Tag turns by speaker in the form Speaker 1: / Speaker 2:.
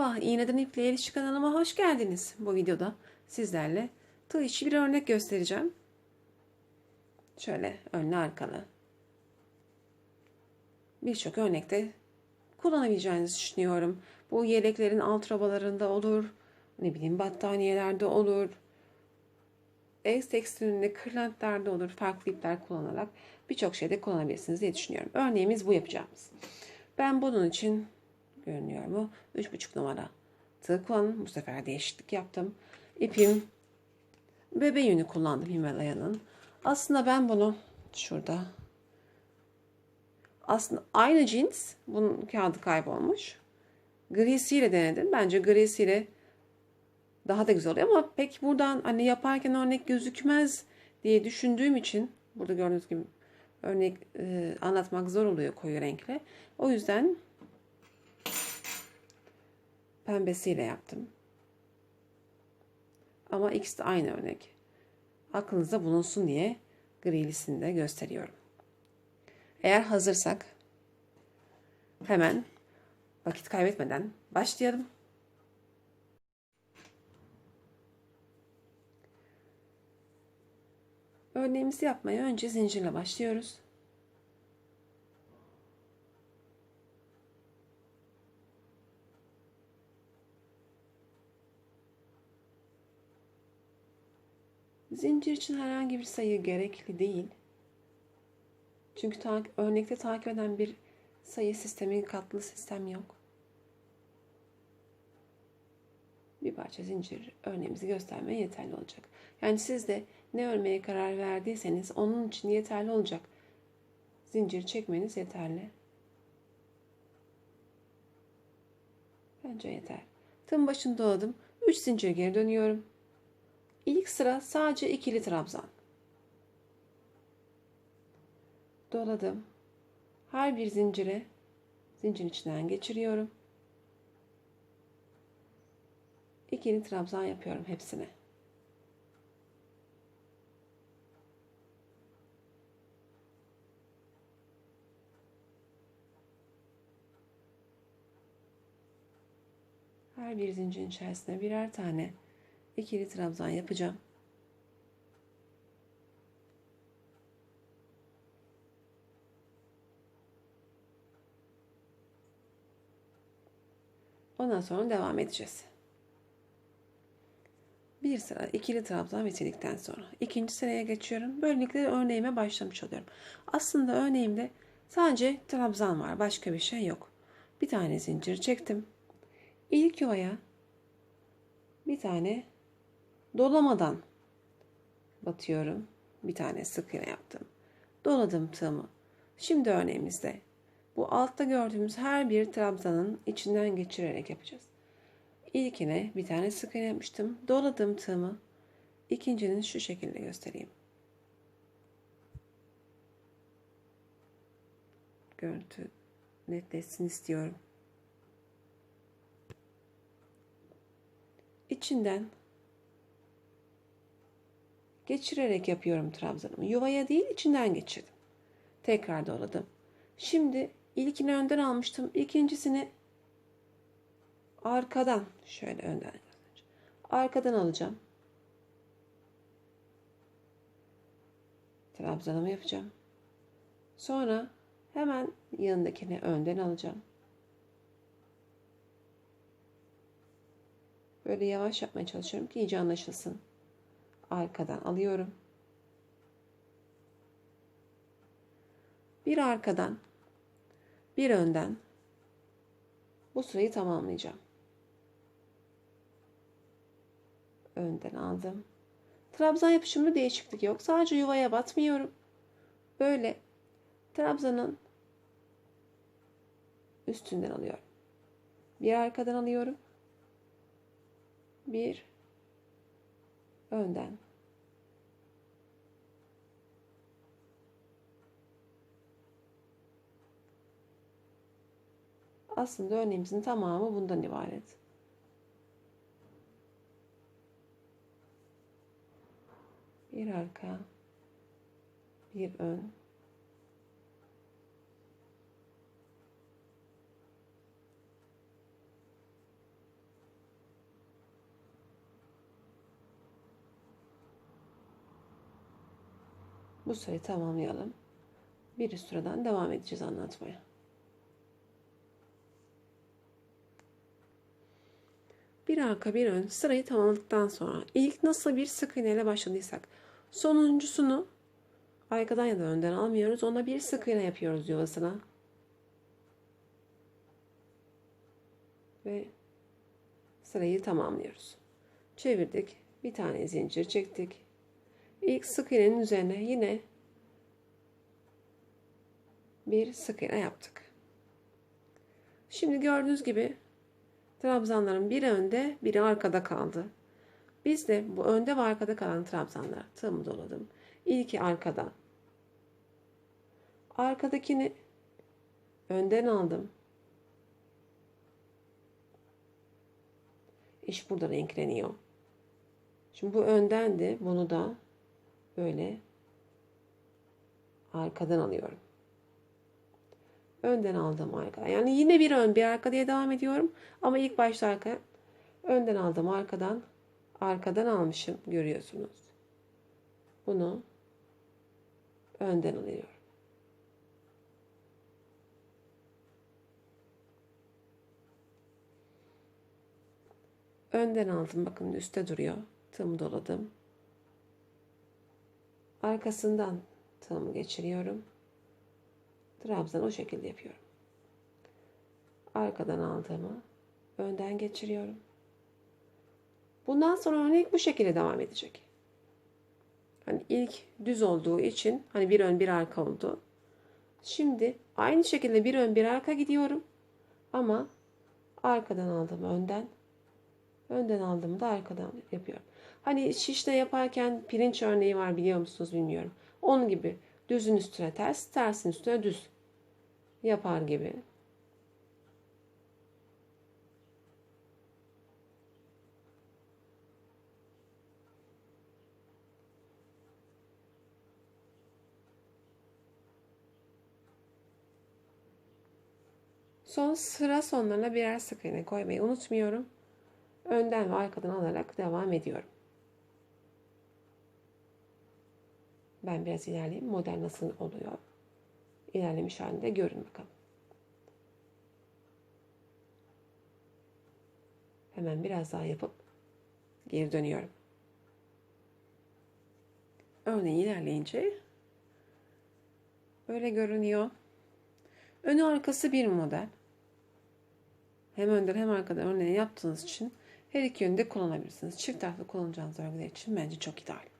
Speaker 1: Merhaba, İğneden İpliğe kanalıma hoş geldiniz. Bu videoda sizlerle tığ işi bir örnek göstereceğim. Şöyle önlü arkalı. Birçok örnekte kullanabileceğinizi düşünüyorum. Bu yeleklerin alt rabalarında olur, ne bileyim battaniyelerde olur, ev tekstilinde, kırlentlerde olur, farklı ipler kullanarak birçok şeyde kullanabilirsiniz diye düşünüyorum. Örneğimiz bu yapacağımız. Ben bunun için görünüyor mu? 3,5 numara tığ kullandım. Bu sefer değişiklik yaptım. İpim bebe yünü kullandım Himalaya'nın. Aslında ben bunu şurada aslında aynı cins bunun kağıdı kaybolmuş. Grisiyle denedim. Bence grisiyle daha da güzel oluyor ama pek buradan hani yaparken örnek gözükmez diye düşündüğüm için burada gördüğünüz gibi örnek e, anlatmak zor oluyor koyu renkle. O yüzden pembesiyle yaptım. Ama ikisi de aynı örnek. Aklınızda bulunsun diye grilisini de gösteriyorum. Eğer hazırsak hemen vakit kaybetmeden başlayalım. Örneğimizi yapmaya önce zincirle başlıyoruz. Zincir için herhangi bir sayı gerekli değil. Çünkü ta- örnekte takip eden bir sayı sistemi, katlı sistem yok. Bir parça zincir örneğimizi göstermeye yeterli olacak. Yani siz de ne örmeye karar verdiyseniz onun için yeterli olacak. Zincir çekmeniz yeterli. Bence yeter. Tım başını doladım. 3 zincir geri dönüyorum. İlk sıra sadece ikili trabzan. Doladım. Her bir zincire zincirin içinden geçiriyorum. İkili trabzan yapıyorum hepsine. Her bir zincirin içerisine birer tane ikili trabzan yapacağım. Ondan sonra devam edeceğiz. Bir sıra ikili trabzan bitirdikten sonra ikinci sıraya geçiyorum. Böylelikle örneğime başlamış oluyorum. Aslında örneğimde sadece trabzan var. Başka bir şey yok. Bir tane zincir çektim. İlk yuvaya bir tane dolamadan batıyorum. Bir tane sık iğne yaptım. Doladım tığımı. Şimdi örneğimizde bu altta gördüğümüz her bir trabzanın içinden geçirerek yapacağız. İlkine bir tane sık iğne yapmıştım. Doladım tığımı. İkincinin şu şekilde göstereyim. Görüntü netleşsin istiyorum. İçinden geçirerek yapıyorum trabzanımı. Yuvaya değil içinden geçirdim. Tekrar doladım. Şimdi ilkini önden almıştım. İkincisini arkadan şöyle önden arkadan alacağım. Trabzanımı yapacağım. Sonra hemen yanındakini önden alacağım. Böyle yavaş yapmaya çalışıyorum ki iyice anlaşılsın. Arkadan alıyorum. Bir arkadan, bir önden bu sırayı tamamlayacağım. Önden aldım. Trabzan yapışımında değişiklik yok. Sadece yuvaya batmıyorum. Böyle trabzanın üstünden alıyorum. Bir arkadan alıyorum bir önden. Aslında örneğimizin tamamı bundan ibaret. Bir arka, bir ön. Bu sırayı tamamlayalım. Bir üst sıradan devam edeceğiz anlatmaya. Bir arka bir ön sırayı tamamladıktan sonra ilk nasıl bir sık iğne ile başladıysak sonuncusunu arkadan ya da önden almıyoruz. Ona bir sık iğne yapıyoruz yuvasına. Ve sırayı tamamlıyoruz. Çevirdik. Bir tane zincir çektik. İlk sık iğnenin üzerine yine bir sık iğne yaptık. Şimdi gördüğünüz gibi trabzanların biri önde, biri arkada kaldı. Biz de bu önde ve arkada kalan trabzanlara tığımı doladım. İlki arkada. Arkadakini önden aldım. İş burada renkleniyor. Şimdi bu öndendi. Bunu da böyle arkadan alıyorum. Önden aldım arkadan. Yani yine bir ön bir arka diye devam ediyorum. Ama ilk başta arka. Önden aldım arkadan. Arkadan almışım görüyorsunuz. Bunu önden alıyorum. Önden aldım. Bakın üstte duruyor. Tığımı doladım. Arkasından tığımı geçiriyorum. Trabzan o şekilde yapıyorum. Arkadan aldığımı önden geçiriyorum. Bundan sonra örnek bu şekilde devam edecek. Hani ilk düz olduğu için hani bir ön bir arka oldu. Şimdi aynı şekilde bir ön bir arka gidiyorum. Ama arkadan aldım önden. Önden aldığımı da arkadan yapıyorum. Hani şişte yaparken pirinç örneği var biliyor musunuz bilmiyorum. Onun gibi düzün üstüne ters, tersin üstüne düz yapar gibi. Son sıra sonlarına birer sık iğne koymayı unutmuyorum. Önden ve arkadan alarak devam ediyorum. Ben biraz ilerleyeyim. Model nasıl oluyor? İlerlemiş halinde görün bakalım. Hemen biraz daha yapıp geri dönüyorum. Örneğin ilerleyince böyle görünüyor. Önü arkası bir model. Hem önden hem arkadan örneği yaptığınız için her iki yönde kullanabilirsiniz. Çift taraflı kullanacağınız örgüler için bence çok ideal.